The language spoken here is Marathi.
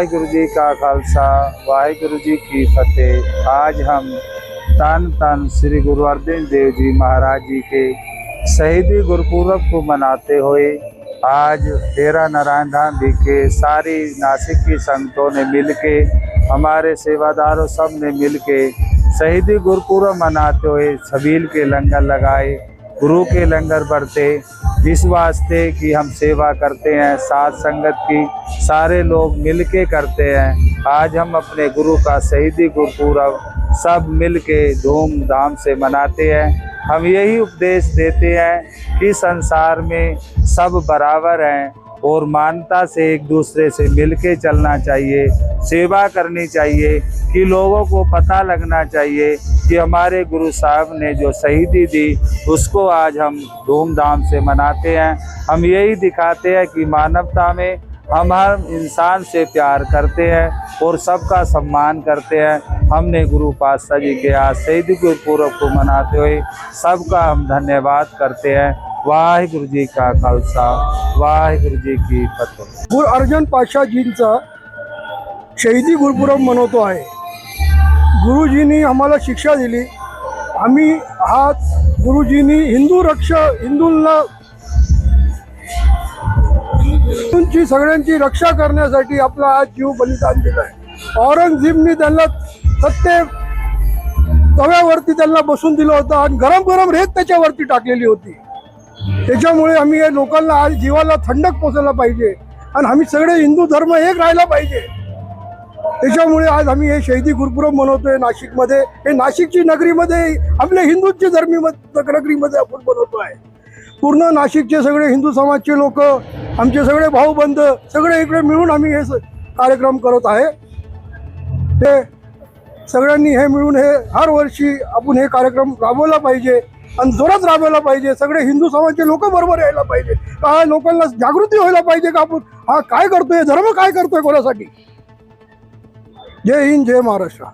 वाहिगुरु जी का खालसा, वाहिगुरु जी की फतेह। आज हम तन तन श्री गुरु अर्जन देव जी महाराज जी के शहीदी गुरुपूरब को मनाते हुए आज डेरा नारायण धाम जी के सारी नासिक की संगतों ने मिलके, हमारे सेवादारों सबने मिलके शहीदी गुरुपूरब मनाते हुए छबील के लंगर लगाए। गुरु के लंगर बढ़ते, इस वास्ते कि हम सेवा करते हैं साथ संगत की सारे लोग मिल के करते हैं। आज हम अपने गुरु का शहीदी गुरपूरब सब मिल मिलके धूमधाम से मनाते हैं। हम यही उपदेश देते हैं कि संसार में सब बराबर हैं। और मानता से एक दूसरे से मिलके चलना चाहिए, सेवा करनी चाहिए, कि लोगों को पता लगना चाहिए कि हमारे गुरु साहब ने जो शहीदी दी, उसको आज हम धूमधाम से मनाते हैं। हम यही दिखाते हैं कि मानवता में हम हर इंसान से प्यार करते हैं और सबका सम्मान करते हैं। हमने गुरु पातशाह जी के आज शहीदी गुरुपूरब को मनाते हुए सबका हम धन्यवाद करते हैं। वाहिगुरु जी का खालसा वाहिगुरु जी की फतेह। गुरु अर्जन पाशाजींचा शहीदी गुरुपुरब मनवतो आहे. गुरुजींनी आम्हाला शिक्षा दिली. आम्ही हा गुरुजींनी हिंदू रक्ष हिंदूंना हिंदूंची सगळ्यांची रक्षा करण्यासाठी आपला आज जीव बलिदान दिला आहे. औरंगजेबनी त्यांना सत्ते तव्यावरती त्यांना बसून दिलं होतं आणि गरम गरम रेत त्याच्यावरती टाकलेली होती. त्याच्यामुळे आम्ही हे लोकांना आज जीवाला थंडक पोचायला पाहिजे. आणि आम्ही सगळे हिंदू धर्म एक राहायला पाहिजे. त्याच्यामुळे आज आम्ही हे शहीदी गुरुपुरब मनवतोय नाशिकमध्ये. हे नाशिकची नगरीमध्ये आपल्या हिंदूंची धर्मी नगरीमध्ये आपण बनवतो आहे पूर्ण नाशिकचे सगळे हिंदू समाजचे लोक आमचे सगळे भाऊबंध सगळे इकडे मिळून आम्ही हे कार्यक्रम करत आहे. ते सगळ्यांनी हे मिळून हे हर वर्षी आपण हे कार्यक्रम राबवला पाहिजे. आणि जोरात राबवायला पाहिजे. सगळे हिंदू समाजचे लोक बरोबर यायला पाहिजे. का लोकांना जागृती व्हायला पाहिजे का आपण? हा काय करतोय? धर्म काय करतोय कोणासाठी? जय हिंद जय महाराष्ट्र.